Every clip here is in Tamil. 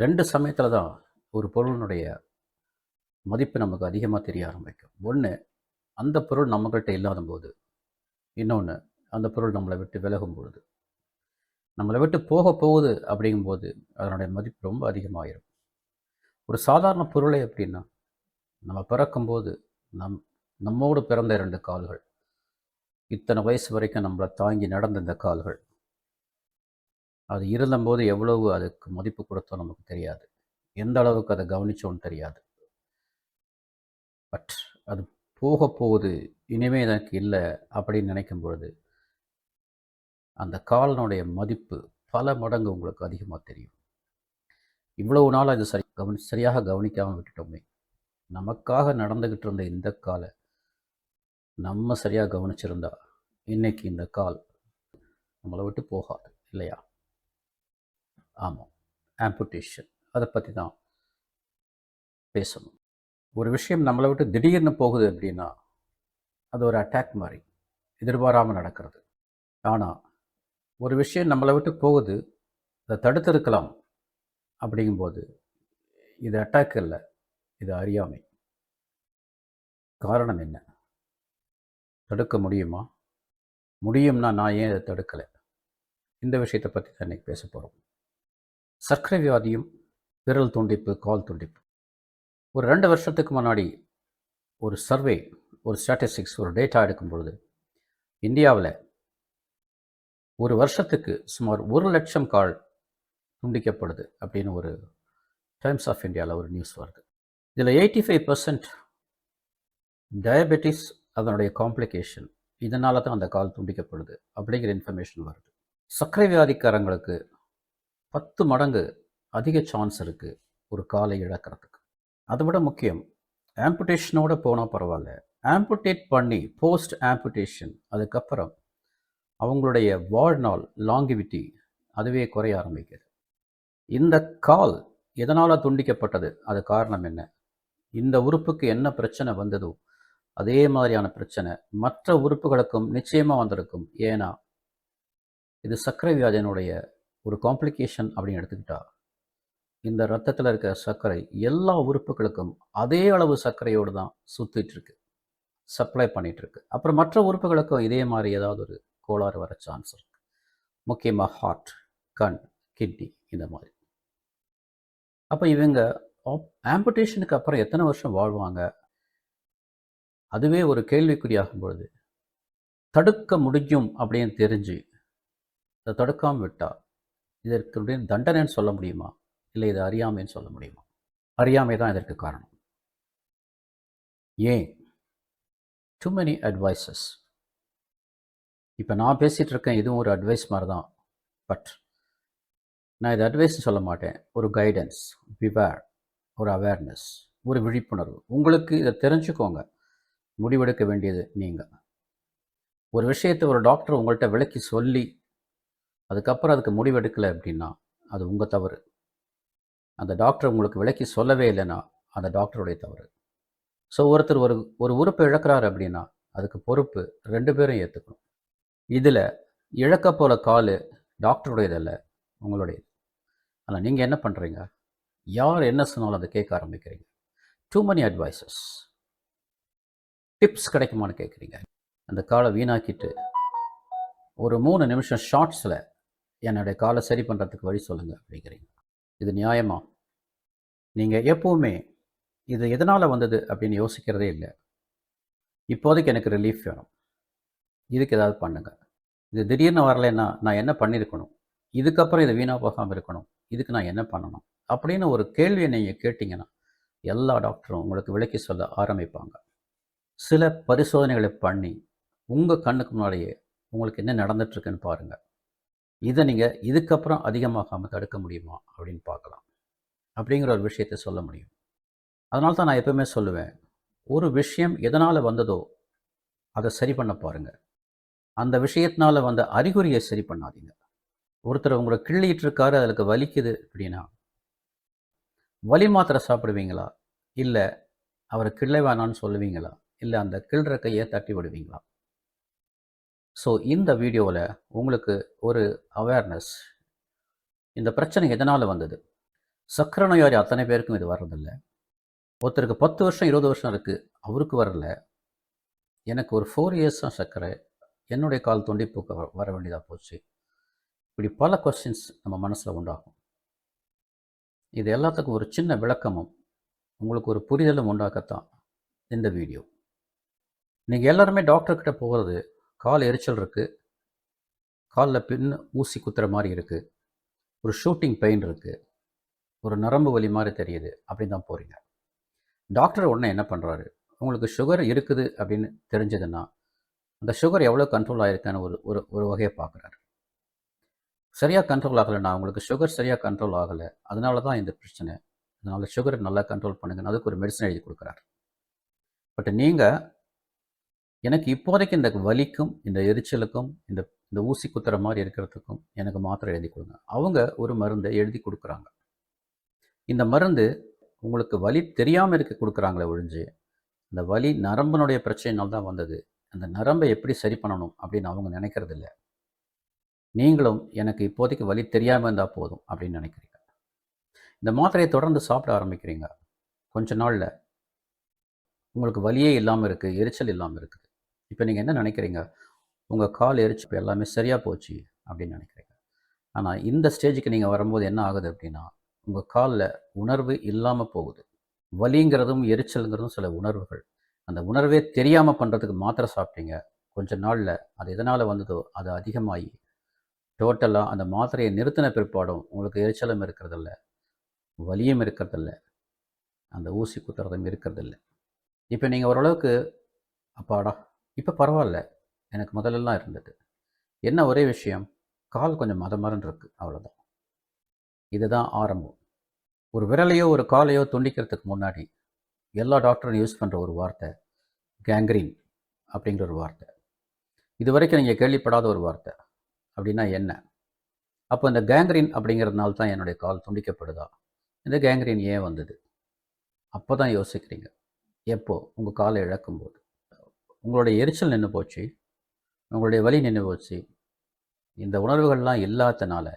ரெண்டு சமயத்தில் தான் ஒரு பொருளினுடைய மதிப்பு நமக்கு அதிகமாக தெரிய ஆரம்பிக்கும். ஒன்று அந்த பொருள் நம்மக்கிட்ட இல்லாத போது இன்னொன்று அந்த பொருள் நம்மளை விட்டு விலகும் பொழுது. நம்மளை விட்டு போக போகுது அப்படிங்கும்போது அதனுடைய மதிப்பு ரொம்ப அதிகமாகிடும் ஒரு சாதாரண பொருளை எப்படின்னா நம்ம பிறக்கும்போது நம் நம்மோடு பிறந்த இரண்டு கால்கள் இத்தனை வயசு வரைக்கும் நம்மளை தாங்கி நடந்த இந்த கால்கள் அது இருந்தபோது எவ்வளவு அதுக்கு மதிப்பு கொடுத்தோம் நமக்கு தெரியாது. எந்த அளவுக்கு அதை கவனிச்சோன்னு தெரியாது. பட் அது போக போகுது இனிமே எனக்கு இல்லை அப்படின்னு நினைக்கும் பொழுது அந்த காலனுடைய மதிப்பு பல மடங்கு உங்களுக்கு அதிகமாக தெரியும். இவ்வளவு நாள் அது சரி கவனி சரியாக கவனிக்காமல் விட்டுட்டோமே. நமக்காக நடந்துக்கிட்டு இருந்த இந்த காலை நம்ம சரியாக கவனிச்சிருந்தா இன்னைக்கு இந்த கால் நம்மளை விட்டு போகாது இல்லையா? ஆமாம். ஆம்புட்டேஷன் அதை பற்றி தான் பேசணும். ஒரு விஷயம் நம்மளை விட்டு திடீர்னு போகுது அப்படின்னா அது ஒரு அட்டாக் மாதிரி எதிர்பாராமல் நடக்கிறது. ஆனால் ஒரு விஷயம் நம்மளை விட்டு போகுது அதை தடுத்திருக்கலாம் அப்படிங்கும்போது இது அட்டாக் இல்லை இது அறியாமை. காரணம் என்ன? தடுக்க முடியுமா? முடியும்னா நான் ஏன் இதை தடுக்கலை? இந்த விஷயத்தை பற்றி தான் இன்றைக்கி பேச போகிறோம் சர்க்கரை வியாதியும் விரல் துண்டிப்பு கால் துண்டிப்பு. ஒரு ரெண்டு வருஷத்துக்கு முன்னாடி ஒரு சர்வே ஒரு ஸ்டாட்டிஸ்டிக்ஸ் ஒரு டேட்டா எடுக்கும் பொழுது இந்தியாவில் ஒரு வருஷத்துக்கு சுமார் ஒரு லட்சம் கால் துண்டிக்கப்படுது அப்படின்னு ஒரு டைம்ஸ் ஆஃப் இந்தியாவில் ஒரு நியூஸ் வருது. இதில் எயிட்டி ஃபைவ் பர்சன்ட் டயபெட்டிஸ் அதனுடைய காம்ப்ளிகேஷன் இதனால தான் அந்த கால் துண்டிக்கப்படுது அப்படிங்கிற இன்ஃபர்மேஷன் வருது. சர்க்கரை வியாதிக்காரங்களுக்கு பத்து மடங்கு அதிக சான்ஸ் இருக்குது ஒரு காலை இழக்கிறதுக்கு. அதை விட முக்கியம் ஆம்புடேஷனோட போனால் பரவாயில்ல. ஆம்புடேட் பண்ணி போஸ்ட் ஆம்புடேஷன் அதுக்கப்புறம் அவங்களுடைய வாழ்நாள் லாங்கிவிட்டி அதுவே குறைய ஆரம்பிக்குது. இந்த கால் எதனால் துண்டிக்கப்பட்டது? அது காரணம் என்ன? இந்த உறுப்புக்கு என்ன பிரச்சனை வந்ததோ அதே மாதிரியான பிரச்சனை மற்ற உறுப்புகளுக்கும் நிச்சயமாக வந்திருக்கும். ஏன்னா இது சர்க்கரை வியாதியினுடைய ஒரு காம்ப்ளிகேஷன் அப்படின்னு எடுத்துக்கிட்டா இந்த ரத்தத்தில் இருக்கிற சர்க்கரை எல்லா உறுப்புகளுக்கும் அதே அளவு சர்க்கரையோடு தான் சுற்றிட்டுருக்கு சப்ளை பண்ணிகிட்ருக்கு அப்புறம் மற்ற உறுப்புகளுக்கும் இதே மாதிரி ஏதாவது ஒரு கோளாறு வர சான்ஸ் இருக்குது முக்கியமாக ஹார்ட் கண் கிட்னி இந்த மாதிரி. அப்போ இவங்க ஆம்புடேஷனுக்கு அப்புறம் எத்தனை வருஷம் வாழ்வாங்க? அதுவே ஒரு கேள்விக்குறியாகும் பொழுது தடுக்க முடியும் அப்படின்னு தெரிஞ்சு அதை தடுக்காமல் விட்டால் இதற்குடைய தண்டனைன்னு சொல்ல முடியுமா? இல்லை இது அறியாமைன்னு சொல்ல முடியுமா? அறியாமை தான் இதற்கு காரணம். ஏன்? டு மெனி அட்வைசஸ் இப்போ நான் பேசிகிட்டு இருக்கேன் இதுவும் ஒரு அட்வைஸ் மாதிரி தான் பட் நான் இது அட்வைஸ் சொல்ல மாட்டேன். ஒரு கைடன்ஸ் விவேர் ஒரு அவேர்னஸ் ஒரு விழிப்புணர்வு. உங்களுக்கு இதை தெரிஞ்சுக்கோங்க. முடிவெடுக்க வேண்டியது நீங்கள் ஒரு விஷயத்தை ஒரு டாக்டர் உங்கள்கிட்ட விளக்கி சொல்லி அதுக்கப்புறம் அதுக்கு முடிவெடுக்கலை அப்படின்னா அது உங்கள் தவறு. அந்த டாக்டர் உங்களுக்கு விலக்கி சொல்லவே இல்லைன்னா அந்த டாக்டருடைய தவறு. ஸோ ஒருத்தர் ஒரு ஒரு உறுப்பை இழக்கிறாரு அப்படின்னா அதுக்கு பொறுப்பு ரெண்டு பேரும் ஏற்றுக்கணும் இதில் இழக்க போல கால் டாக்டருடையதல்ல உங்களுடையது. ஆனால் நீங்கள் என்ன பண்ணுறீங்க யார் என்ன சொன்னாலும் அதை கேட்க ஆரம்பிக்கிறீங்க. டூ மணி அட்வைசஸ் டிப்ஸ் கிடைக்குமான்னு கேட்குறீங்க. அந்த காலை வீணாக்கிட்டு ஒரு மூணு நிமிஷம் ஷார்ட்ஸில் என்னுடைய காலை சரி பண்ணுறதுக்கு வழி சொல்லுங்கள் அப்படிங்கிறீங்க. இது நியாயமா? நீங்கள் எப்போவுமே இது எதனால் வந்தது அப்படின்னு யோசிக்கிறதே இல்லை. இப்போதைக்கு எனக்கு ரிலீஃப் வேணும். இதுக்கு ஏதாவது பண்ணுங்கள் இது திடீர்னு வரலைன்னா நான் என்ன பண்ணியிருக்கணும் இதுக்கப்புறம் இது வீணாக போகாமல் இருக்கணும். இதுக்கு நான் என்ன பண்ணணும்? அப்படின்னு ஒரு கேள்வியை நீங்கள் கேட்டிங்கன்னா எல்லா டாக்டரும் உங்களுக்கு விளக்கி சொல்ல ஆரம்பிப்பாங்க. சில பரிசோதனைகளை பண்ணி உங்கள் கண்ணுக்கு முன்னாடியே உங்களுக்கு என்ன நடந்துட்டுருக்குன்னு பாருங்கள் இதை நீங்கள் இதுக்கப்புறம் அதிகமாகாமல் தடுக்க முடியுமா அப்படின்னு பார்க்கலாம். அப்படிங்கிற ஒரு விஷயத்தை சொல்ல முடியும். அதனால தான் நான் எப்பவுமே சொல்லுவேன் ஒரு விஷயம் எதனால் வந்ததோ அதை சரி பண்ண பாருங்கள் அந்த விஷயத்தினால வந்த அறிகுறியை சரி பண்ணாதீங்க. ஒருத்தர் உங்களை கிள்ளிட்டு இருக்காரு அதுக்கு வலிக்குது அப்படின்னா வலி மாத்திரை சாப்பிடுவீங்களா? இல்லை அவரை கிள்ள வேணான்னு சொல்லுவீங்களா? இல்லை அந்த கிள்ற கையை தட்டி விடுவீங்களா? ஸோ இந்த வீடியோவில் உங்களுக்கு ஒரு அவேர்னஸ் இந்த பிரச்சனை எதனால் வந்தது? சக்கரை நோயாளி அத்தனை பேருக்கும் இது வர்றதில்ல. ஒருத்தருக்கு பத்து வருஷம் இருபது வருஷம் இருக்குது அவருக்கு வரல. எனக்கு ஒரு ஃபோர் இயர்ஸாக சர்க்கரை. என்னுடைய கால் தொண்டிப்புக்கு வ- வர வேண்டியதாக போச்சு. இப்படி பல கொஸ்டின்ஸ் நம்ம மனசில் உண்டாகும். இது எல்லாத்துக்கும் ஒரு சின்ன விளக்கமும் உங்களுக்கு ஒரு புரிதலும் உண்டாக்கத்தான் இந்த வீடியோ. நீங்கள் எல்லாருமே டாக்டர்கிட்ட போகிறது கால் எரிச்சல் இருக்குது காலில் பின் ஊசி குத்துற மாதிரி இருக்குது ஒரு ஷூட்டிங் பெயின் இருக்குது ஒரு நரம்பு வலி மாதிரி தெரியுது. அப்படின்னு தான் போகிறீங்க டாக்டர் உடனே என்ன பண்ணுறாரு உங்களுக்கு சுகர் இருக்குது அப்படின்னு தெரிஞ்சதுன்னா அந்த சுகர் எவ்வளோ கண்ட்ரோல் ஆயிருக்கான்னு ஒரு ஒரு ஒரு வகையை பார்க்குறாரு. சரியாக கண்ட்ரோல் ஆகலைன்னா உங்களுக்கு சுகர் சரியாக கண்ட்ரோல் ஆகலை. அதனால தான் இந்த பிரச்சனை. அதனால் சுகரை நல்லா கண்ட்ரோல் பண்ணுங்கன்னு அதுக்கு ஒரு மெடிசன் எழுதி கொடுக்குறாரு. பட் நீங்கள் எனக்கு இப்போதைக்கு இந்த வலிக்கும் இந்த எரிச்சலுக்கும் இந்த இந்த ஊசி குத்துற மாதிரி இருக்கிறதுக்கும் எனக்கு மாத்திரை எழுதி கொடுங்க. அவங்க ஒரு மருந்தை எழுதி கொடுக்குறாங்க. இந்த மருந்து உங்களுக்கு வலி தெரியாமல் இருக்க கொடுக்குறாங்களே ஒழிஞ்சு இந்த வலி நரம்பினுடைய பிரச்சனையினால் தான் வந்தது. அந்த நரம்பை எப்படி சரி பண்ணணும் அப்படின்னு அவங்க நினைக்கிறது இல்லை நீங்களும் எனக்கு இப்போதைக்கு வலி தெரியாமல் இருந்தால் போதும் அப்படின்னு நினைக்கிறீங்க. இந்த மாத்திரையை தொடர்ந்து சாப்பிட ஆரம்பிக்கிறீங்க. கொஞ்ச நாளில். உங்களுக்கு வலியே இல்லாமல் இருக்குது எரிச்சல் இல்லாமல் இருக்குது. இப்போ நீங்கள் என்ன நினைக்கிறீங்க? உங்கள் கால் எரிச்சு இப்போ எல்லாமே சரியாக போச்சு அப்படின்னு நினைக்கிறீங்க. ஆனால் இந்த ஸ்டேஜுக்கு நீங்கள் வரும்போது என்ன ஆகுது அப்படின்னா உங்கள் காலில் உணர்வு இல்லாமல் போகுது. வலிங்கிறதும் எரிச்சலுங்கிறதும் சில உணர்வுகள். அந்த உணர்வே தெரியாமல் பண்ணுறதுக்கு மாத்திரை சாப்பிட்டீங்க. கொஞ்ச நாளில் அது எதனால் வந்ததோ அது அதிகமாகி டோட்டலாக அந்த மாத்திரையை நிறுத்தின பிற்பாடும் உங்களுக்கு எரிச்சலும் இருக்கிறதில்ல வலியும் இருக்கிறதில்ல அந்த ஊசி குத்துறதும் இருக்கிறதில்ல. இப்போ நீங்கள் ஓரளவுக்கு அப்பாடா இப்போ பரவாயில்ல எனக்கு முதல்லலாம் இருந்தது. என்ன ஒரே விஷயம்? கால் கொஞ்சம் மத மரன் இருக்கு. அவ்வளோதான் இதுதான் ஆரம்பம். ஒரு விரலையோ ஒரு காலையோ துண்டிக்கிறதுக்கு முன்னாடி எல்லா டாக்டரும் யூஸ் பண்ணுற ஒரு வார்த்தை கேங்க்ரீன் அப்படிங்கிற ஒரு வார்த்தை. இது வரைக்கும் நீங்கள் கேள்விப்படாத ஒரு வார்த்தை. அப்படின்னா என்ன? அப்போ இந்த கேங்க்ரீன் அப்படிங்கிறதுனால தான் என்னுடைய கால் துண்டிக்கப்படுதா? இந்த கேங்க்ரீன் ஏன் வந்தது? அப்போ தான் யோசிக்கிறீங்க. எப்போ? உங்கள் காலை இழக்கும்போது. உங்களுடைய எரிச்சல் நின்று போச்சு. உங்களுடைய வலி நின்று போச்சு. இந்த உணர்வுகள்லாம் இல்லாதனால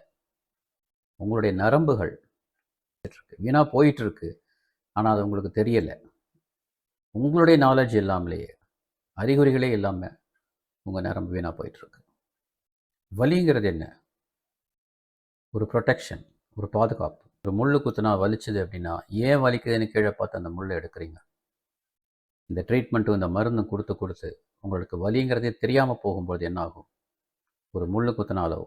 உங்களுடைய நரம்புகள் இருக்கு. வீணாக போயிட்டு இருக்கு ஆனால் அது உங்களுக்கு தெரியலை. உங்களுடைய நாலேஜ் இல்லாமலேயே அறிகுறிகளே இல்லாமல் உங்கள் நரம்பு வீணாக போயிட்டுருக்கு. வலிங்கிறது என்ன? ஒரு ப்ரொடெக்ஷன் ஒரு பாதுகாப்பு. ஒரு முள்ளு குத்துனா வலிச்சது அப்படின்னா ஏன் வலிக்குதுன்னு கீழே பார்த்து அந்த முள்ளை எடுக்கிறீங்க? இந்த ட்ரீட்மெண்ட்டும் இந்த மருந்தும் கொடுத்து கொடுத்து உங்களுக்கு வலிங்கிறதே தெரியாமல் போகும்போது என்னாகும்? ஒரு முள்ளு குத்தினாலோ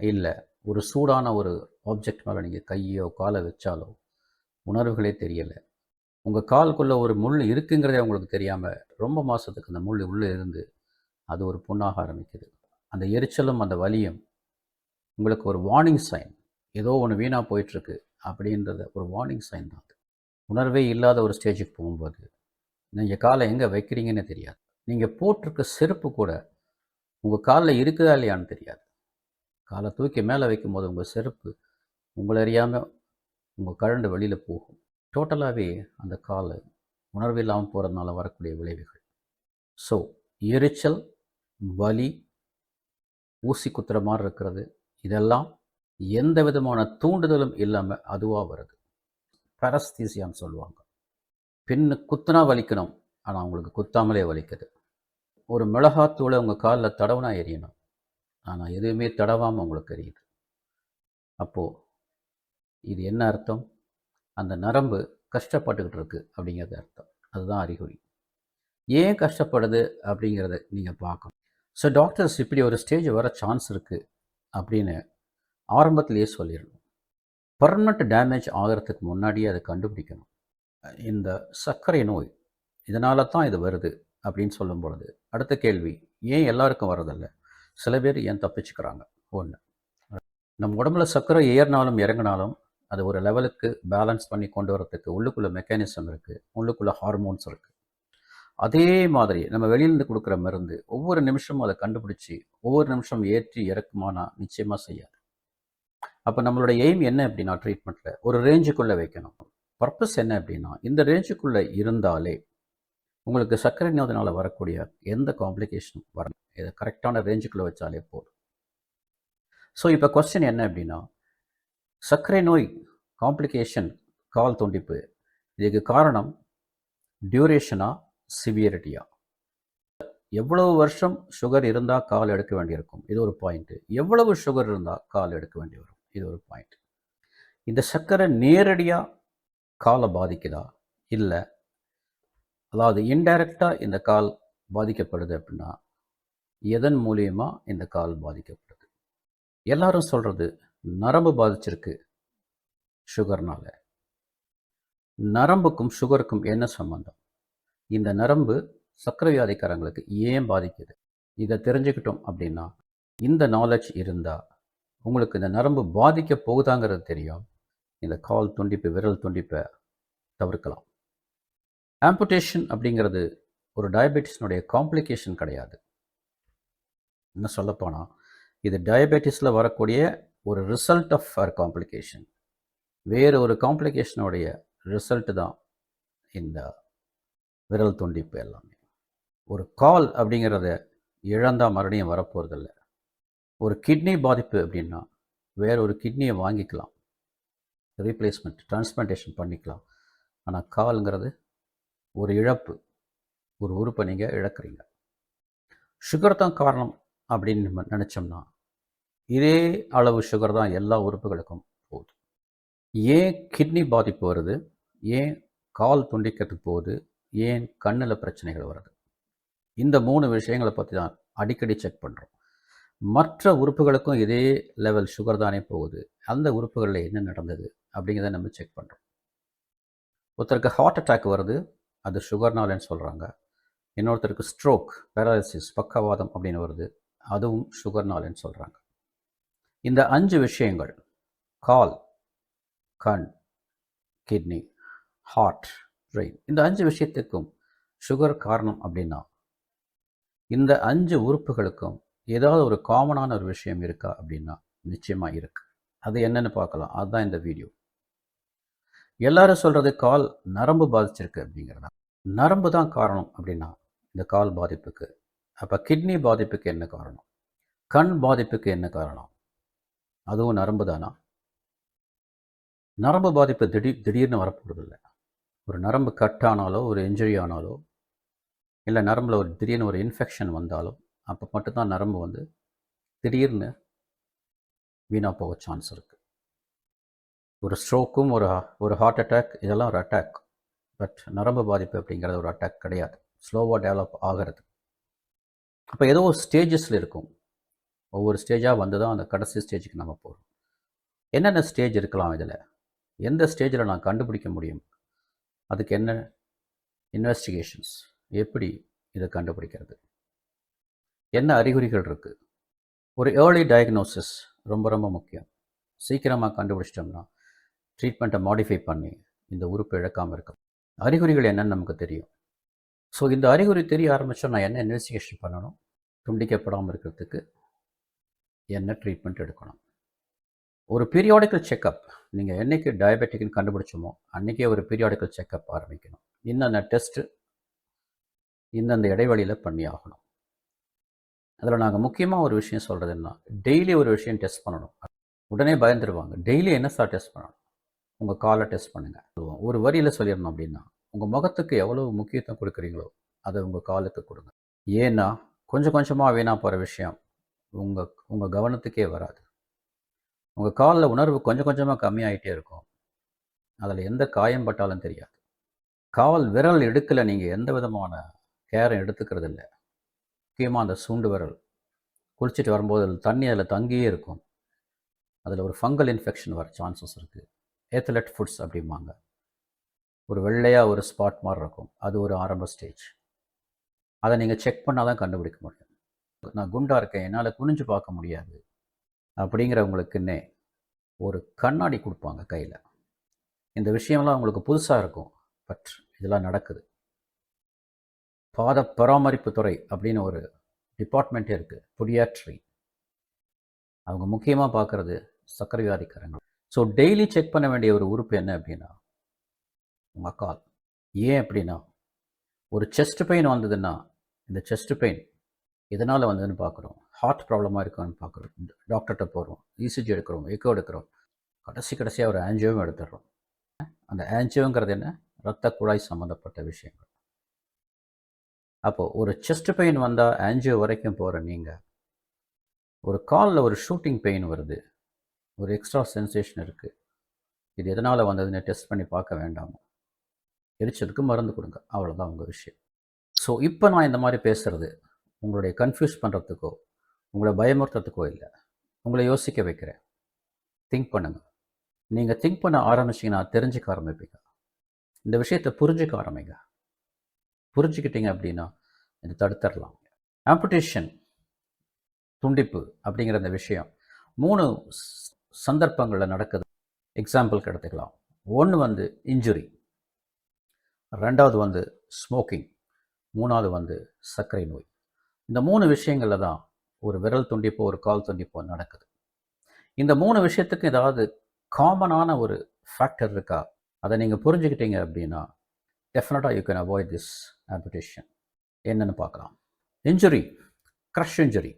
இல்லை ஒரு சூடான ஒரு ஆப்ஜெக்ட் மேலே நீங்கள் கையோ காலை வச்சாலோ உணர்வுகளே தெரியலை. உங்கள் காலுக்குள்ளே ஒரு முள் இருக்குங்கிறதே உங்களுக்கு தெரியாமல் ரொம்ப மாதத்துக்கு அந்த முள் உள்ளே இருந்து அது ஒரு புண்ணாக ஆரம்பிக்குது. அந்த எரிச்சலும் அந்த வலியும் உங்களுக்கு ஒரு வார்னிங் சைன் ஏதோ ஒன்று வீணாக போயிட்டுருக்கு அப்படின்றத ஒரு வார்னிங் சைன் தான் அது. உணர்வே இல்லாத ஒரு ஸ்டேஜுக்கு போகும்போது நீங்கள் காலை எங்கே வைக்கிறீங்கன்னு தெரியாது. நீங்கள் போட்டிருக்க செருப்பு கூட உங்கள் காலில் இருக்குதா இல்லையான்னு தெரியாது. காலை தூக்கி மேலே வைக்கும்போது உங்கள் செருப்பு உங்களை அறியாமல் உங்கள் கழண்டு வெளியில் போகும். டோட்டலாகவே அந்த கால் உணர்வு இல்லாமல் போகிறதுனால வரக்கூடிய விளைவுகள். ஸோ எரிச்சல் வலி ஊசி குத்துற மாதிரி இருக்கிறது. இதெல்லாம் எந்த விதமான தூண்டுதலும் இல்லாமல் அதுவாக வருது. பரஸ்தீசியான்னு சொல்லுவாங்க. பெண்ணு குத்துனா வலிக்கணும். ஆனால் அவங்களுக்கு குத்தாமலே வலிக்குது. ஒரு மிளகாத்தூளை உங்கள் காலில் தடவுனா எரியணும். ஆனால் எதுவுமே தடவாமல் உங்களுக்கு எரியுது. அப்போது இது என்ன அர்த்தம்? அந்த நரம்பு கஷ்டப்பட்டுக்கிட்டு இருக்கு அப்படிங்கிறது அர்த்தம். அதுதான் அறிகுறி. ஏன் கஷ்டப்படுது அப்படிங்கிறத நீங்கள் பார்க்கணும். ஸோ டாக்டர்ஸ் இப்படி ஒரு ஸ்டேஜ் வர சான்ஸ் இருக்குது அப்படின்னு ஆரம்பத்திலேயே சொல்லிடணும். பர்மனண்ட் டேமேஜ் ஆகிறதுக்கு முன்னாடியே அதை கண்டுபிடிக்கணும். இந்த சர்க்கரை நோய் இதனால தான் இது வருது அப்படின்னு சொல்லும் பொழுது அடுத்த கேள்வி ஏன் எல்லாருக்கும் வரதில்ல சில பேர் ஏன் தப்பிச்சுக்கிறாங்க? ஒன்று நம்ம உடம்புல சர்க்கரை ஏறினாலும் இறங்கினாலும் அது ஒரு லெவலுக்கு பேலன்ஸ் பண்ணி கொண்டு வரத்துக்கு உள்ளுக்குள்ளே மெக்கானிசம் இருக்குது உள்ளுக்குள்ளே ஹார்மோன்ஸ் இருக்குது அதே மாதிரி நம்ம வெளியிலேருந்து கொடுக்குற மருந்து ஒவ்வொரு நிமிஷமும் அதை கண்டுபிடிச்சி ஒவ்வொரு நிமிஷம் ஏற்றி இறக்குமானா நிச்சயமாக செய்யாது. அப்போ நம்மளோட எய்ம் என்ன அப்படின்னா ட்ரீட்மெண்ட்டில் ஒரு ரேஞ்சுக்குள்ளே வைக்கணும். பர்பஸ் என்ன அப்படின்னா இந்த ரேஞ்சுக்குள்ளே இருந்தாலே உங்களுக்கு சர்க்கரை நோயினால் வரக்கூடிய எந்த காம்ப்ளிகேஷனும் வரணும் இதை கரெக்டான ரேஞ்சுக்குள்ளே வச்சாலே போதும். ஸோ இப்போ கொஸ்டின் என்ன அப்படின்னா சர்க்கரை நோய் காம்ப்ளிகேஷன் கால் துண்டிப்பு இதுக்கு காரணம் டியூரேஷனா சிவியரிட்டியா எவ்வளவு வருஷம் சுகர் இருந்தால் கால் எடுக்க வேண்டியிருக்கும்? இது ஒரு பாயிண்ட்டு எவ்வளவு சுகர் இருந்தால் கால் எடுக்க வேண்டி வரும்? இது ஒரு பாயிண்ட் இந்த சர்க்கரை நேரடியாக காலை பாதிக்குதா? இல்லை. அதாவது இன்டைரக்டாக இந்த கால் பாதிக்கப்படுது அப்படின்னா எதன் மூலியமாக இந்த கால் பாதிக்கப்படுது? எல்லாரும் சொல்கிறது நரம்பு பாதிச்சிருக்கு சுகர்னால். நரம்புக்கும் சுகருக்கும் என்ன சம்பந்தம்? இந்த நரம்பு சர்க்கரை வியாதிக்காரங்களுக்கு ஏன் பாதிக்குது? இதை தெரிஞ்சுக்கிட்டோம் அப்படின்னா இந்த நாலேஜ் இருந்தால் உங்களுக்கு இந்த நரம்பு பாதிக்க போகுதாங்கிறது தெரியும். இந்த கால் துண்டிப்பு விரல் துண்டிப்பை தவிர்க்கலாம். ஆம்புடேஷன் அப்படிங்கிறது ஒரு டயபெட்டிஸ்னுடைய காம்ப்ளிகேஷன் கிடையாது. இன்னும் சொல்லப்போனால் இது டயபெட்டிஸில் வரக்கூடிய ஒரு ரிசல்ட் ஆஃப் ஆர் காம்ப்ளிகேஷன் வேறு ஒரு காம்ப்ளிகேஷனுடைய ரிசல்ட் தான் இந்த விரல் துண்டிப்பு எல்லாமே. ஒரு கால் அப்படிங்கிறத இழந்தால் மறுபடியும் வரப்போகிறதில்ல ஒரு கிட்னி பாதிப்பு அப்படின்னா வேற ஒரு கிட்னியை வாங்கிக்கலாம். ரீப்ளேஸ்மெண்ட் டிரான்ஸ்பிளான்டேஷன் பண்ணிக்கலாம். ஆனால் கால்ங்கிறது ஒரு இழப்பு. ஒரு உறுப்பை நீங்கள் இழக்கிறீங்க. சுகர் தான் காரணம் அப்படின்னு நம்ம நினச்சோம்னா இதே அளவு சுகர் தான் எல்லா உறுப்புகளுக்கும் போகுது. ஏன் கிட்னி பாதிப்பு வருது? ஏன் கால் துண்டிக்கிறதுக்கு போகுது? ஏன் கண்ணில் பிரச்சனைகள் வருது? இந்த மூணு விஷயங்களை பற்றி தான் அடிக்கடி செக் பண்ணுறோம் மற்ற உறுப்புகளுக்கும் இதே லெவல் சுகர் தானே போகுது. அந்த உறுப்புகளில் என்ன நடந்தது அப்படிங்கிறத நம்ம செக் பண்ணுறோம் ஒருத்தருக்கு ஹார்ட் அட்டாக் வருது. அது சுகர்னாலன்னு சொல்கிறாங்க இன்னொருத்தருக்கு ஸ்ட்ரோக் பேராலிசிஸ் பக்கவாதம் அப்படின்னு வருது. அதுவும் சுகர்னாலன்னு சொல்கிறாங்க இந்த அஞ்சு விஷயங்கள் கால் கண் கிட்னி ஹார்ட் பிரெயின் இந்த அஞ்சு விஷயத்துக்கும் சுகர் காரணம் அப்படின்னா இந்த அஞ்சு உறுப்புகளுக்கும் ஏதாவது ஒரு காமனான ஒரு விஷயம் இருக்கா அப்படின்னா நிச்சயமாக இருக்கு. அது என்னன்னு பார்க்கலாம். அதுதான் இந்த வீடியோ எல்லாரும் சொல்றது கால் நரம்பு பாதிச்சிருக்கு அப்படிங்கிறதா? நரம்பு தான் காரணம் அப்படின்னா இந்த கால் பாதிப்புக்கு. அப்போ கிட்னி பாதிப்புக்கு என்ன காரணம்? கண் பாதிப்புக்கு என்ன காரணம்? அதுவும் நரம்பு தானா? நரம்பு பாதிப்பு திடீர் திடீர்னு வரப்போகிறதில்ல ஒரு நரம்பு கட் ஆனாலோ ஒரு இன்ஜுரி ஆனாலோ இல்லை நரம்பில் ஒரு திடீர்னு ஒரு இன்ஃபெக்ஷன் வந்தாலோ அப்போ மட்டும்தான் நரம்பு வந்து திடீர்னு வீணாக போக சான்ஸ் இருக்குது ஒரு ஸ்ட்ரோக்கும் ஒரு ஒரு ஹார்ட் அட்டாக் இதெல்லாம் ஒரு அட்டாக் பட் நரம்பு பாதிப்பு அப்படிங்கிறது ஒரு அட்டாக் கிடையாது. ஸ்லோவாக டெவலப் ஆகிறது. அப்போ ஏதோ ஒரு ஸ்டேஜஸில் இருக்கும். ஒவ்வொரு ஸ்டேஜாக வந்து தான் அந்த கடைசி ஸ்டேஜுக்கு நம்ம போகிறோம் என்னென்ன ஸ்டேஜ் இருக்கலாம் இதில்? எந்த ஸ்டேஜில் நான் கண்டுபிடிக்க முடியும்? அதுக்கு என்ன? இன்வெஸ்டிகேஷன்ஸ் எப்படி இதை கண்டுபிடிக்கிறது? என்ன அறிகுறிகள் இருக்குது ஒரு ஏர்லி டயக்னோசிஸ் ரொம்ப ரொம்ப முக்கியம். சீக்கிரமாக கண்டுபிடிச்சிட்டோம்னா ட்ரீட்மெண்ட்டை மாடிஃபை பண்ணி இந்த உறுப்பு இழக்காமல் இருக்கும் அறிகுறிகள் என்னன்னு நமக்கு தெரியும். ஸோ இந்த அறிகுறி தெரிய ஆரம்பித்தோம் நான் என்ன இன்வெஸ்டிகேஷன் பண்ணணும்? துண்டிக்கப்படாமல் இருக்கிறதுக்கு என்ன ட்ரீட்மெண்ட் எடுக்கணும்? ஒரு பீரியாடிக்கல் செக்கப் நீங்கள் என்றைக்கு டயபெட்டிக்னு கண்டுபிடிச்சோமோ அன்றைக்கே ஒரு பீரியாடிக்கல் செக்கப் ஆரம்பிக்கணும். இந்தந்த டெஸ்ட்டு இந்தந்த இடைவெளியில் பண்ணி ஆகணும் அதில் நாங்கள் முக்கியமாக ஒரு விஷயம் சொல்கிறது என்ன டெய்லி ஒரு விஷயம் டெஸ்ட் பண்ணணும். உடனே பயந்துருவாங்க. டெய்லி என்ன சார் டெஸ்ட் பண்ணணும்? உங்கள் காலை டெஸ்ட் பண்ணுங்கள் ஒரு வரியில் சொல்லிடணும் அப்படின்னா உங்கள் முகத்துக்கு எவ்வளோ முக்கியத்துவம் கொடுக்குறீங்களோ அதை உங்கள் காலத்துக்கு கொடுங்க. ஏன்னா கொஞ்சம் கொஞ்சமாக வீணாக போகிற விஷயம் உங்கள் உங்கள் கவனத்துக்கே வராது. உங்கள் காலில் உணர்வு கொஞ்சம் கொஞ்சமாக கம்மியாகிட்டே இருக்கும். அதில் எந்த காயம் பட்டாலும் தெரியாது. கால் விரல் எடுக்கலை நீங்கள் எந்த விதமான கேரம் எடுத்துக்கிறது இல்லை முக்கியமாக அந்த சூண்டு விரல். குளிச்சுட்டு வரும்போது அதில் தண்ணி அதில் தங்கியே இருக்கும். அதில் ஒரு ஃபங்கல் இன்ஃபெக்ஷன் வர சான்சஸ் இருக்குது ஏத்தலட் ஃபுட்ஸ் அப்படிம்பாங்க. ஒரு வெள்ளையாக ஒரு ஸ்பாட் மாதிரி இருக்கும். அது ஒரு ஆரம்ப ஸ்டேஜ் அதை நீங்கள் செக் பண்ணால் தான் கண்டுபிடிக்க முடியும். நான் குண்டாக இருக்கேன் என்னால் குனிஞ்சு பார்க்க முடியாது அப்படிங்கிறவங்களுக்குன்னே ஒரு கண்ணாடி கொடுப்பாங்க கையில். இந்த விஷயம்லாம் அவங்களுக்கு புதுசாக இருக்கும். பட் இதெல்லாம் நடக்குது. பாத பராமரிப்பு துறை அப்படின்னு ஒரு டிபார்ட்மெண்ட்டே இருக்குது புடியாட்ரி அவங்க முக்கியமாக பார்க்குறது சர்க்கரை வியாதிக்காரங்க ஸோ டெய்லி செக் பண்ண வேண்டிய ஒரு உறுப்பு என்ன அப்படின்னா உங்கள் கால். ஏன் அப்படின்னா ஒரு செஸ்ட் பெயின் வந்ததுன்னா இந்த செஸ்ட் பெயின் எதனால் வந்ததுன்னு பார்க்குறோம். ஹார்ட் ப்ராப்ளமாக இருக்கான்னு பார்க்குறோம். டாக்டர்கிட்ட போகிறோம் இசிஜி எடுக்கிறோம். எக்கோ எடுக்கிறோம். கடைசி கடைசியாக ஒரு ஆன்ஜியோவும் எடுத்துடுறோம். அந்த ஆன்ஜியோங்கிறது என்ன? இரத்த குழாய் சம்மந்தப்பட்ட விஷயங்கள். அப்போது ஒரு செஸ்ட் பெயின் வந்தால் ஆன்ஜியோ வரைக்கும் போகிற நீங்கள் ஒரு காலில் ஒரு ஷூட்டிங் பெயின் வருது. ஒரு எக்ஸ்ட்ரா சென்சேஷன் இருக்குது இது எதனால் வந்ததுன்னு டெஸ்ட் பண்ணி பார்க்க வேண்டாமா? எரிச்சதுக்கு மருந்து கொடுங்க. அவ்வளோதான் உங்கள் விஷயம். ஸோ இப்போ நான் இந்த மாதிரி பேசுகிறது உங்களுடைய கன்ஃபியூஸ் பண்ணுறதுக்கோ உங்களை பயமுறுத்துறதுக்கோ இல்லை. உங்களை யோசிக்க வைக்கிறேன். திங்க் பண்ணுங்கள் நீங்கள் திங்க் பண்ண ஆரம்பிச்சிங்கன்னா தெரிஞ்சுக்க ஆரம்பிப்பீங்க. இந்த விஷயத்தை புரிஞ்சுக்க ஆரம்பிங்க. புரிஞ்சுக்கிட்டீங்க அப்படின்னா இது தடுத்துடலாம் ஆம்புடேஷன் துண்டிப்பு அப்படிங்கிற அந்த விஷயம். மூணு சந்தர்ப்பங்களில் நடக்குது. எக்ஸாம்பிளுக்கு எடுத்துக்கலாம் ஒன்று வந்து இன்ஜுரி ரெண்டாவது வந்து ஸ்மோக்கிங் மூணாவது வந்து சர்க்கரை நோய். இந்த மூணு விஷயங்களில் தான் ஒரு விரல் துண்டிப்போ ஒரு கால் துண்டிப்போ நடக்குது. இந்த மூணு விஷயத்துக்கு ஏதாவது காமனான ஒரு ஃபேக்டர் இருக்கா? அதை நீங்கள் புரிஞ்சுக்கிட்டீங்க அப்படின்னா டெஃபினட்டாக you can avoid this amputation என்னன்னு பார்க்கலாம். Injury crush injury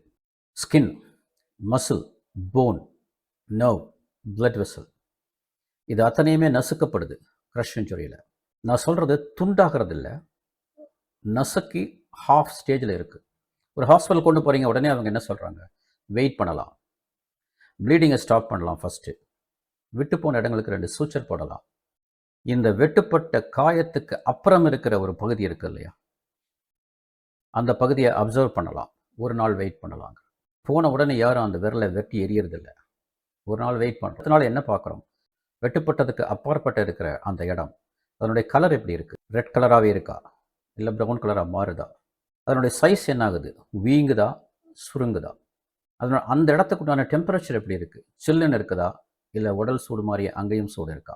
skin muscle bone nerve blood vessel இது அத்தனையுமே நசுக்கப்படுது க்ரஷ் இன்ஜுரியில் நான் சொல்கிறது துண்டாகிறது இல்லை நசுக்கி ஹாஃப் ஸ்டேஜில் இருக்குது ஒரு ஹாஸ்பிட்டல் கொண்டு போகிறீங்க உடனே அவங்க என்ன சொல்கிறாங்க வெயிட் பண்ணலாம். ப்ளீடிங்கை ஸ்டாப் பண்ணலாம் ஃபஸ்ட்டு விட்டு போன இடங்களுக்கு ரெண்டு சூச்சர் போடலாம். இந்த வெட்டுப்பட்ட காயத்துக்கு அப்புறம் இருக்கிற ஒரு பகுதி இருக்கு இல்லையா? அந்த பகுதியை அப்சர்வ் பண்ணலாம். ஒரு நாள் வெயிட் பண்ணலாங்க. போன உடனே யாரும் அந்த விரலை வெட்டி எரியறதில்லை ஒரு நாள் வெயிட் பண்ணுறோம் அதனால் என்ன பார்க்குறோம்? வெட்டுப்பட்டதுக்கு அப்பாற்பட்ட இருக்கிற அந்த இடம் அதனுடைய கலர் எப்படி இருக்குது ரெட் கலராகவே இருக்கா? இல்லை ப்ரௌன் கலராக மாறுதா? அதனுடைய சைஸ் என்ன ஆகுது? வீங்குதா? சுருங்குதா? அதனோட அந்த இடத்துக்குண்டான டெம்பரேச்சர் எப்படி இருக்குது சில்லுன்னு இருக்குதா? இல்லை உடல் சூடு மாதிரி அங்கேயும் சூடு இருக்கா?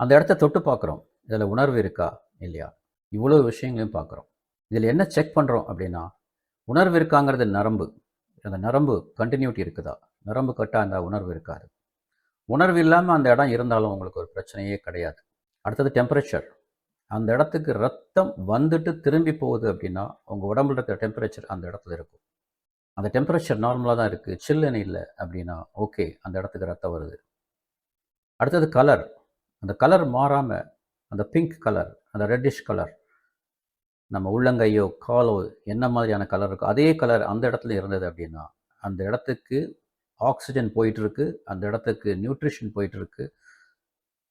அந்த இடத்த தொட்டு பார்க்குறோம். இதில் உணர்வு இருக்கா? இல்லையா? இவ்வளோ விஷயங்களையும் பார்க்குறோம். இதில் என்ன செக் பண்ணுறோம் அப்படின்னா உணர்வு இருக்காங்கிறது நரம்பு. அந்த நரம்பு கண்டினியூட்டி இருக்குதா? நரம்பு கட்டாக அந்த உணர்வு இருக்காது. உணர்வு இல்லாமல் அந்த இடம் இருந்தாலும் உங்களுக்கு ஒரு பிரச்சனையே கிடையாது. அடுத்தது டெம்பரேச்சர் அந்த இடத்துக்கு ரத்தம் வந்துட்டு திரும்பி போகுது அப்படின்னா உங்கள் உடம்புல இருக்கிற டெம்பரேச்சர் அந்த இடத்துல இருக்கும். அந்த டெம்பரேச்சர் நார்மலாக தான் இருக்குது சில்லுன்னு இல்லை அப்படின்னா ஓகே அந்த இடத்துக்கு ரத்தம் வருது. அடுத்தது கலர் அந்த கலர் மாறாமல் அந்த பிங்க் கலர் அந்த ரெட்டிஷ் கலர் நம்ம உள்ளங்கையோ காலோ என்ன மாதிரியான கலர் இருக்கோ அதே கலர் அந்த இடத்துல இருந்தது அப்படின்னா அந்த இடத்துக்கு ஆக்சிஜன் போயிட்டுருக்கு அந்த இடத்துக்கு நியூட்ரிஷன் போயிட்டுருக்கு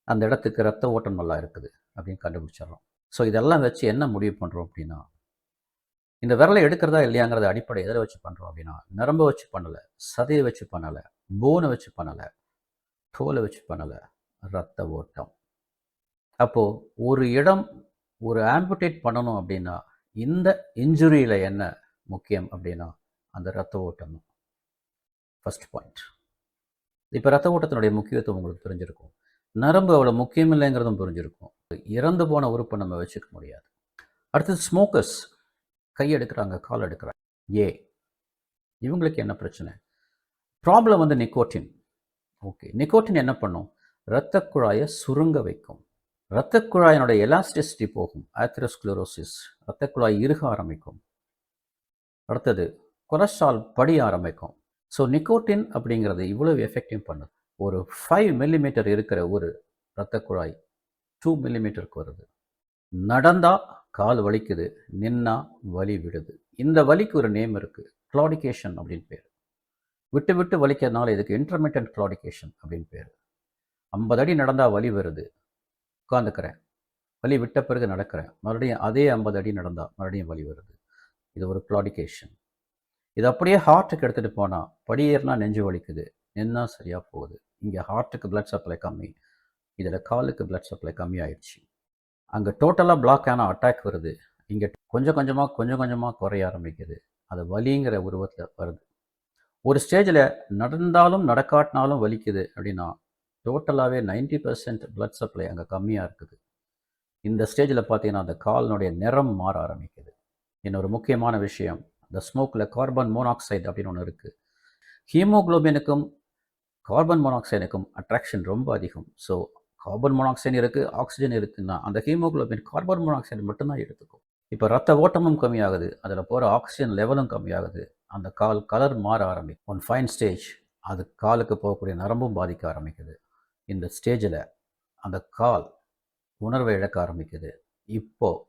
அந்த இடத்துக்கு ரத்த ஓட்டம் நல்லா இருக்குது அப்படின்னு கண்டுபிடிச்சிடறோம். ஸோ இதெல்லாம் வச்சு என்ன முடிவு பண்ணுறோம் அப்படின்னா இந்த விரலை எடுக்கிறதா இல்லையாங்கிறத அடிப்படை எதில் வச்சு பண்ணுறோம் அப்படின்னா நரம்பை வச்சு பண்ணலை சதையை வச்சு பண்ணலை போனை வச்சு பண்ணலை தோலை வச்சு பண்ணலை ரத்த ஓட்டம். அப்போது ஒரு இடம் ஒரு ஆம்புடேட் பண்ணணும் அப்படின்னா இந்த இன்ஜுரியில் என்ன முக்கியம் அப்படின்னா அந்த ரத்த ஓட்டம் ஃபர்ஸ்ட் பாயிண்ட் இப்போ ரத்த ஓட்டத்தினுடைய முக்கியத்துவம் உங்களுக்கு தெரிஞ்சிருக்கும். நரம்பு அவ்வளோ முக்கியம் இல்லைங்கிறதும் புரிஞ்சிருக்கும். இறந்து போன உறுப்பை நம்ம வச்சுக்க முடியாது. அடுத்தது ஸ்மோக்கர்ஸ் கை எடுக்கிறாங்க கால் எடுக்கிறாங்க. ஏ. இவங்களுக்கு என்ன பிரச்சனை? ப்ராப்ளம் வந்து நிக்கோட்டின் ஓகே நிக்கோட்டின் என்ன பண்ணும்? இரத்த குழாயை சுருங்க வைக்கும். இரத்த குழாயினுடைய எலாஸ்டிசிட்டி போகும். ஆத்திரஸ்குளோரோசிஸ் இரத்த குழாய் இருக ஆரம்பிக்கும். அடுத்தது கொலஸ்ட்ரால் படிய ஆரம்பிக்கும். ஸோ நிக்கோட்டின் அப்படிங்கிறது இவ்வளவு எஃபெக்டிவ் பண்ணுது. ஒரு ஃபைவ் மில்லிமீட்டர் இருக்கிற ஒரு இரத்த குழாய் டூ மில்லிமீட்டருக்கு வருது. நடந்தா கால் வலிக்குது நின்னா வலி விடுது. இந்த வலிக்கு ஒரு நேம் இருக்கு கிளாடிகேஷன் அப்படின்னு பேர். விட்டு விட்டு வலிக்கிறதுனால இதுக்கு இன்டர்மீடியன்ட் கிளாடிகேஷன் அப்படின்னு பேர். ஐம்பது அடி நடந்தால் வலி வருது. உட்காந்துக்கிறேன் வலி விட்ட பிறகு நடக்கிறேன். மறுபடியும் அதே ஐம்பது அடி நடந்தால் மறுபடியும் வலி வருது. இது ஒரு கிளாடிகேஷன் இது அப்படியே ஹார்ட்டுக்கு எடுத்துகிட்டு போனால் படியேறினா நெஞ்சு வலிக்குது. நின்னா சரியாக போகுது. இங்கே ஹார்ட்டுக்கு பிளட் சப்ளை கம்மி. இதில் காலுக்கு பிளட் சப்ளை கம்மி ஆயிடுச்சு. அங்கே டோட்டலாக பிளாக் ஆன அட்டாக் வருது. இங்கே கொஞ்சம் கொஞ்சமாக கொஞ்சம் கொஞ்சமாக குறைய ஆரம்பிக்குது. அது வலிங்கிற உருவத்தில் வருது. ஒரு ஸ்டேஜில் நடந்தாலும் நடக்காட்டினாலும் வலிக்குது அப்படின்னா டோட்டலாகவே நைன்டி பர்சன்ட் பிளட் சப்ளை அங்கே கம்மியாக இருக்குது. இந்த ஸ்டேஜில் பார்த்தீங்கன்னா அந்த காலினுடைய நிறம் மாற ஆரம்பிக்குது. இன்னொரு முக்கியமான விஷயம் அந்த ஸ்மோக்கில் கார்பன் மோனாக்சைடு அப்படின்னு ஒன்று இருக்குது ஹீமோகுளோபினுக்கும் கார்பன் மோனாக்சைடுக்கும் அட்ராக்ஷன் ரொம்ப அதிகம். ஸோ கார்பன் மோனாக்சைடு இருக்குது ஆக்சிஜன் இருக்குன்னா அந்த ஹீமோகுளோபின் கார்பன் மோனாக்சைடு மட்டும்தான் எடுத்துக்கும். இப்போ ரத்த ஓட்டமும் கம்மியாகுது அதில் போகிற ஆக்சிஜன் லெவலும் கம்மியாகுது அந்த கால் கலர் மாற ஆரம்பிக்கும். ஒன் ஃபைன் ஸ்டேஜ் அது காலுக்கு போகக்கூடிய நரம்பும் பாதிக்க ஆரம்பிக்குது. இந்த ஸ்டேஜில் அந்த கால் உணர்வை இழக்க ஆரம்பிக்குது. இப்போது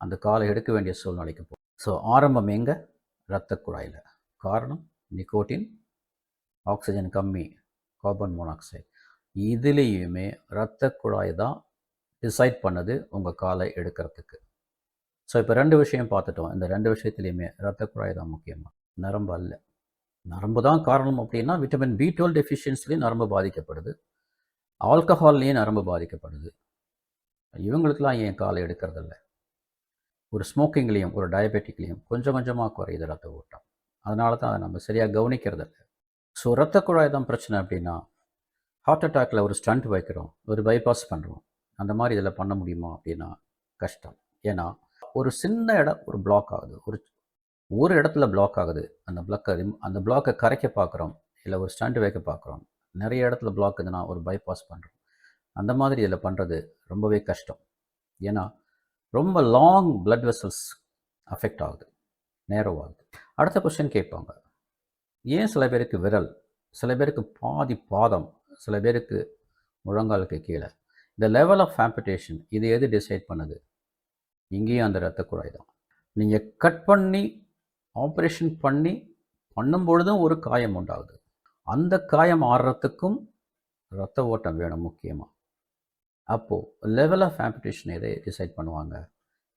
அந்த காலை எடுக்க வேண்டிய சூழ்நிலைக்கு போ ஸோ ஆரம்பம் எங்கே? இரத்த குழாயில். காரணம்? நிக்கோட்டின் ஆக்சிஜன் கம்மி கார்பன் மோனாக்சைடு. இதுலேயுமே இரத்த குழாய் தான் டிசைட் பண்ணுது உங்கள் காலை எடுக்கிறதுக்கு. ஸோ இப்போ ரெண்டு விஷயம் பார்த்துட்டோம். இந்த ரெண்டு விஷயத்துலையுமே இரத்த குழாய் தான் முக்கியமாக நரம்பு அல்ல. நரம்பு தான் காரணம் அப்படின்னா விட்டமின் பி டுவெல் டெஃபிஷியன்ஸ்லேயும் நரம்பு பாதிக்கப்படுது. ஆல்கஹால்லையும் நரம்பு பாதிக்கப்படுது. இவங்களுக்கெல்லாம் ஏன் காலை எடுக்கிறதில்ல? ஒரு ஸ்மோக்கிங்லேயும் ஒரு டயபெட்டிக்லேயும் கொஞ்சம் கொஞ்சமாக குறையுது ரத்த ஓட்டம். அதனால தான் அதை நம்ம சரியாக கவனிக்கிறதில்ல. ஸோ ரத்த குழாய் தான் பிரச்சனை அப்படின்னா ஹார்ட் அட்டாக்ல ஒரு ஸ்டண்ட் வைக்கிறோம் ஒரு பைபாஸ் பண்ணுறோம் அந்த மாதிரி இதில் பண்ண முடியுமா அப்படின்னா கஷ்டம். ஏன்னா ஒரு சின்ன இடம் ஒரு பிளாக் ஆகுது. ஒரு ஒரு இடத்துல பிளாக் ஆகுது. அந்த பிளாக்கை அந்த பிளாக்கை கரைக்க பார்க்குறோம் இல்லை ஒரு ஸ்டண்ட் வைக்க பார்க்குறோம். நிறைய இடத்துல பிளாக் இதுனா ஒரு பைபாஸ் பண்ணுறோம் அந்த மாதிரி இதில் பண்ணுறது ரொம்பவே கஷ்டம். ஏன்னா ரொம்ப லாங் பிளட் வெசல்ஸ் அஃபெக்ட் ஆகுது. நேரவாகுது ஆகுது அடுத்த கொஸ்டின் கேட்பாங்க. ஏன் சில பேருக்கு விரல் சில பேருக்கு பாதி பாதம் சில பேருக்கு முழங்காலுக்கு கீழே? இந்த லெவல் ஆஃப் ஆம்பிட்டேஷன் இது எது டிசைட் பண்ணுது? இங்கேயும் அந்த இரத்த குழாய் தான். நீங்கள் கட் பண்ணி ஆப்ரேஷன் பண்ணி பண்ணும் பொழுதும் ஒரு காயம் உண்டாகுது. அந்த காயம் ஆறுறதுக்கும் ரத்த ஓட்டம் வேணும் முக்கியமாக அப்போது லெவல் ஆஃப் ஆம்பிடேஷன் எதை டிசைட் பண்ணுவாங்க?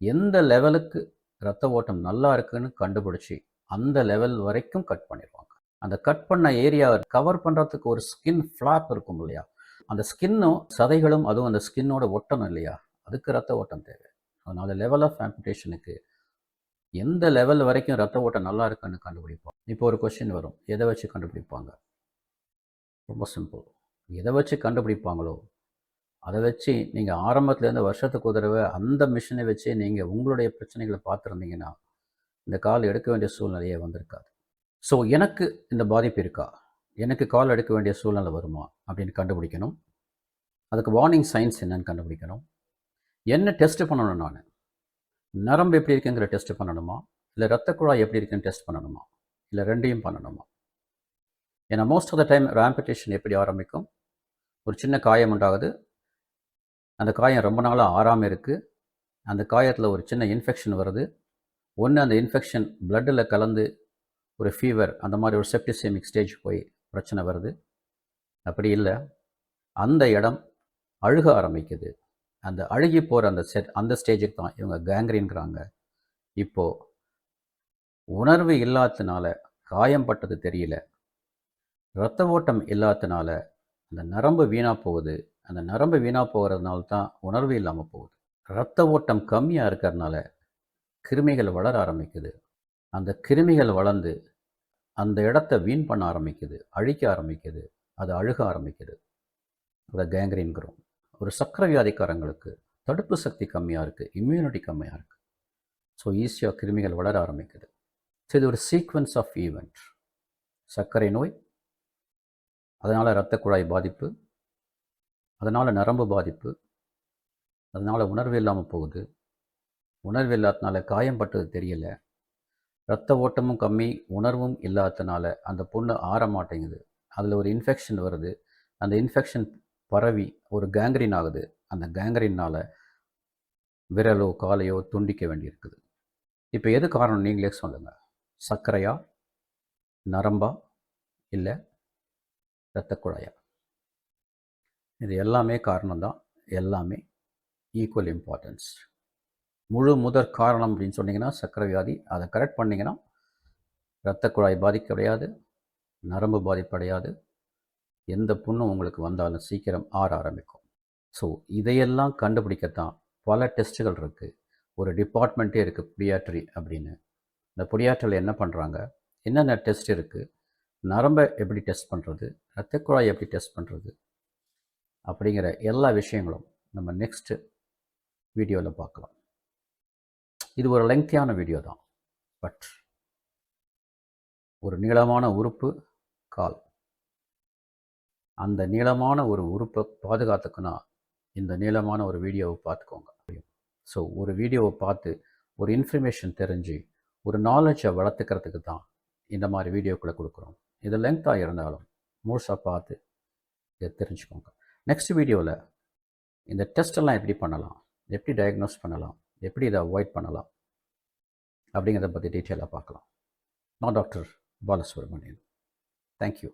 எந்த லெவலுக்கு ரத்த ஓட்டம் நல்லா இருக்குன்னு கண்டுபிடிச்சி அந்த லெவல் வரைக்கும் கட் பண்ணிடுவாங்க. அந்த கட் பண்ண ஏரியாவை கவர் பண்ணுறதுக்கு ஒரு ஸ்கின் ஃப்ளாப் இருக்கும் இல்லையா? அந்த ஸ்கின்னும் சதைகளும் அதுவும் அந்த ஸ்கின்னோட ஒட்டணும் இல்லையா? அதுக்கு ரத்த ஓட்டம் தேவை. அதனால் லெவல் ஆஃப் ஆம்பிடேஷனுக்கு எந்த லெவல் வரைக்கும் ரத்த ஓட்டம் நல்லா இருக்குன்னு கண்டுபிடிப்போம். இப்போ ஒரு கொஷின் வரும். எதை வச்சு கண்டுபிடிப்பாங்க? ரொம்ப சிம்பிள் எதை வச்சு கண்டுபிடிப்பாங்களோ அதை வச்சு நீங்கள் ஆரம்பத்துலேருந்து வருஷத்துக்கு ஒரு தடவை அந்த மிஷினை வச்சு நீங்கள் உங்களுடைய பிரச்சனைகளை பார்த்துருந்தீங்கன்னா இந்த கால் எடுக்க வேண்டிய சூழ்நிலையே வந்திருக்காது. ஸோ எனக்கு இந்த பாதிப்பு இருக்கா? எனக்கு கால் எடுக்க வேண்டிய சூழ்நிலை வருமா? அப்படின்னு கண்டுபிடிக்கணும். அதுக்கு வார்னிங் சைன்ஸ் என்னன்னு கண்டுபிடிக்கணும். என்ன டெஸ்ட் பண்ணணும் நான்? நரம்பு எப்படி இருக்குங்கிற டெஸ்ட் பண்ணணுமா? இல்லை ரத்த குழாய் எப்படி இருக்குன்னு டெஸ்ட் பண்ணணுமா? இல்லை ரெண்டையும் பண்ணணுமா? ஏன்னா most of the time amputation எப்படி ஆரம்பிக்கும்? ஒரு சின்ன காயம் உண்டாகுது. அந்த காயம் ரொம்ப நாளாக ஆறாமல் இருக்குது அந்த காயத்தில் ஒரு சின்ன இன்ஃபெக்ஷன் வருது. ஒன்று அந்த இன்ஃபெக்ஷன் பிளட்டில் கலந்து ஒரு ஃபீவர் அந்த மாதிரி ஒரு செப்டிசேமிக் ஸ்டேஜ் போய் பிரச்சனை வருது. அப்படி இல்லை. அந்த இடம் அழுக ஆரம்பிக்குது. அந்த அழுகி போகிற அந்த செட் அந்த ஸ்டேஜுக்கு தான் இவங்க கேங்க்ரீன்கிறாங்க இப்போது உணர்வு இல்லாததுனால காயம் பட்டது தெரியல. ரத்த ஓட்டம் இல்லாததுனால அந்த நரம்பு வீணாக போகுது. அந்த நரம்பு வீணாக போகிறதுனால தான் உணர்வு இல்லாமல் போகுது. ரத்த ஓட்டம் கம்மியாக இருக்கிறதுனால கிருமிகள் வளர ஆரம்பிக்குது. அந்த கிருமிகள் வளர்ந்து அந்த இடத்த வீண் பண்ண ஆரம்பிக்குது. அழிக்க ஆரம்பிக்குது. அது அழுக ஆரம்பிக்குது. அதை கேங்க்ரீன்கிறோம் ஒரு சக்கரை வியாதிக்காரங்களுக்கு தடுப்பு சக்தி கம்மியாக இருக்குது இம்யூனிட்டி கம்மியாக இருக்குது ஸோ ஈஸியாக கிருமிகள் வளர ஆரம்பிக்குது. ஸோ இது ஒரு சீக்வன்ஸ் ஆஃப் ஈவெண்ட் சர்க்கரை நோய் அதனால் இரத்த குழாய் பாதிப்பு அதனால் நரம்பு பாதிப்பு அதனால் உணர்வு இல்லாமல் போகுது. உணர்வு இல்லாததுனால காயம் பட்டது தெரியலை. ரத்த ஓட்டமும் கம்மி உணர்வும் இல்லாததுனால அந்த பொண்ணு ஆற மாட்டேங்குது. அதில் ஒரு இன்ஃபெக்ஷன் வருது. அந்த இன்ஃபெக்ஷன் பரவி ஒரு கேங்க்ரின் ஆகுது. அந்த கேங்க்ரினால் விரலோ காலையோ துண்டிக்க வேண்டியிருக்குது. இப்போ எது காரணம்? நீங்களே சொல்லுங்கள் சர்க்கரையா? நரம்பா? இல்லை இரத்த குழாயா. இது எல்லாமே காரணம்தான். எல்லாமே ஈக்குவல் இம்பார்ட்டன்ஸ் முழு முதற் காரணம் அப்படின்னு சொன்னீங்கன்னா சக்கர வியாதி அதை கரெக்ட் பண்ணிங்கன்னா இரத்த குழாய் பாதிக்கடையாது நரம்பு பாதிப்படையாது. எந்த புண்ணும் உங்களுக்கு வந்தாலும் சீக்கிரம் ஆற ஆரம்பிக்கும். ஸோ இதையெல்லாம் கண்டுபிடிக்கத்தான் பல டெஸ்ட்டுகள் இருக்குது ஒரு டிபார்ட்மெண்ட்டே இருக்குது பிடியாட்ரி அப்படின்னு. இந்த புடியாட்ரியில் என்ன பண்ணுறாங்க என்னென்ன டெஸ்ட் இருக்குது நரம்பை எப்படி டெஸ்ட் பண்ணுறது இரத்த குழாய் எப்படி டெஸ்ட் பண்ணுறது அப்படிங்கிற எல்லா விஷயங்களும் நம்ம நெக்ஸ்ட்டு வீடியோவில் பார்க்கலாம். இது ஒரு லெங்க்தியான வீடியோ தான். பட் ஒரு நீளமான உறுப்பு கால். அந்த நீளமான ஒரு உறுப்பை பாதுகாத்துக்குன்னா இந்த நீளமான ஒரு வீடியோவை பார்த்துக்கோங்க. ஸோ ஒரு வீடியோவை பார்த்து ஒரு இன்ஃபர்மேஷன் தெரிஞ்சு ஒரு நாலேஜை வளர்த்துக்கிறதுக்கு தான் இந்த மாதிரி வீடியோக்களை கொடுக்குறோம். இது லென்த்தாக இருந்தாலும் முழுசாக பார்த்து இதை தெரிஞ்சுக்கோங்க. நெக்ஸ்ட் வீடியோவில் இந்த டெஸ்ட்டெல்லாம் எப்படி பண்ணலாம் எப்படி டயக்னோஸ் பண்ணலாம் எப்படி இதை அவாய்ட் பண்ணலாம் அப்படிங்கிறத பற்றி டீட்டெயிலாக பார்க்கலாம். நான் டாக்டர் பாலசுப்ரமணியன். தேங்க்யூ